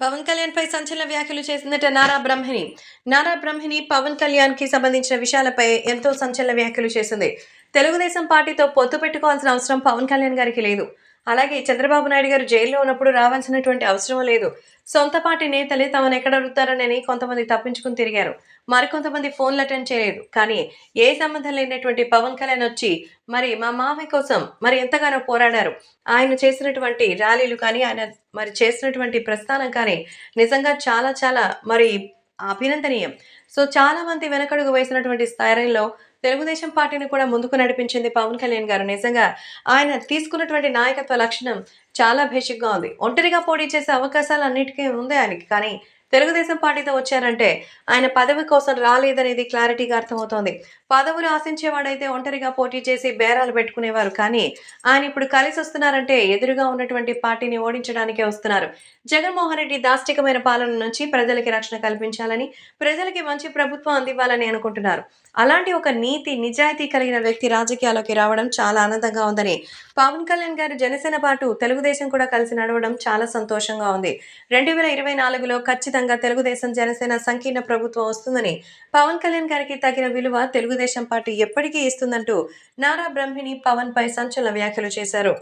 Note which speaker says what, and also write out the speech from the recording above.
Speaker 1: పవన్ కళ్యాణ్ పై సంచలన వ్యాఖ్యలు చేసిందట నారా బ్రహ్మిణి. నారా బ్రహ్మిణి పవన్ కళ్యాణ్కి సంబంధించిన విషయాలపై ఎంతో సంచలన వ్యాఖ్యలు చేసింది. తెలుగుదేశం పార్టీతో పొత్తు పెట్టుకోవాల్సిన అవసరం పవన్ కళ్యాణ్ గారికి లేదు. అలాగే చంద్రబాబు నాయుడు గారు జైల్లో ఉన్నప్పుడు రావాల్సినటువంటి అవసరం లేదు. సొంత పార్టీ నేతలే తమను ఎక్కడ అడుగుతారనని కొంతమంది తప్పించుకుని తిరిగారు. మరికొంతమంది ఫోన్లు అటెండ్ చేయలేదు. కానీ ఏ సంబంధం లేనటువంటి పవన్ కళ్యాణ్ వచ్చి మరి మా మామయ్య కోసం మరి ఎంతగానో పోరాడారు. ఆయన చేసినటువంటి ర్యాలీలు కానీ ఆయన మరి చేసినటువంటి ప్రస్థానం కానీ నిజంగా చాలా చాలా మరి అభినందనీయం. సో చాలా మంది వెనకడుగు వేసినటువంటి స్థాయిలో తెలుగుదేశం పార్టీని కూడా ముందుకు నడిపించింది పవన్ కళ్యాణ్ గారు. నిజంగా ఆయన తీసుకున్నటువంటి నాయకత్వ లక్షణం చాలా భేషిక్గా ఉంది. ఒంటరిగా పోటీ చేసే అవకాశాలు అన్నిటికీ ఉంది ఆయనకి. కానీ తెలుగుదేశం పార్టీతో వచ్చారంటే ఆయన పదవి కోసం రాలేదనేది క్లారిటీగా అర్థమవుతోంది. పదవులు ఆశించేవాడైతే ఒంటరిగా పోటీ చేసి బేరాలు పెట్టుకునేవారు. కానీ ఆయన ఇప్పుడు కలిసి వస్తున్నారంటే ఎదురుగా ఉన్నటువంటి పార్టీని ఓడించడానికే వస్తున్నారు. జగన్మోహన్ రెడ్డి దాష్టికమైన పాలన నుంచి ప్రజలకి రక్షణ కల్పించాలని ప్రజలకి మంచి ప్రభుత్వం అందివ్వాలని అనుకుంటున్నారు. అలాంటి ఒక నీతి నిజాయితీ కలిగిన వ్యక్తి రాజకీయాల్లోకి రావడం చాలా ఆనందంగా ఉందని పవన్ కళ్యాణ్ గారు జనసేన పాటు తెలుగుదేశం కూడా కలిసి నడవడం చాలా సంతోషంగా ఉంది. రెండు వేల ఇరవై నాలుగులో ఖచ్చితంగా తెలుగుదేశం జనసేన సంకీర్ణ ప్రభుత్వం వస్తుందని పవన్ కళ్యాణ్ గారికి తగిన విలువ తెలుగుదేశం పార్టీ ఎప్పటికీ ఇస్తుందంటూ నారా బ్రహ్మిణి పవన్ పై సంచలన వ్యాఖ్యలు చేశారు.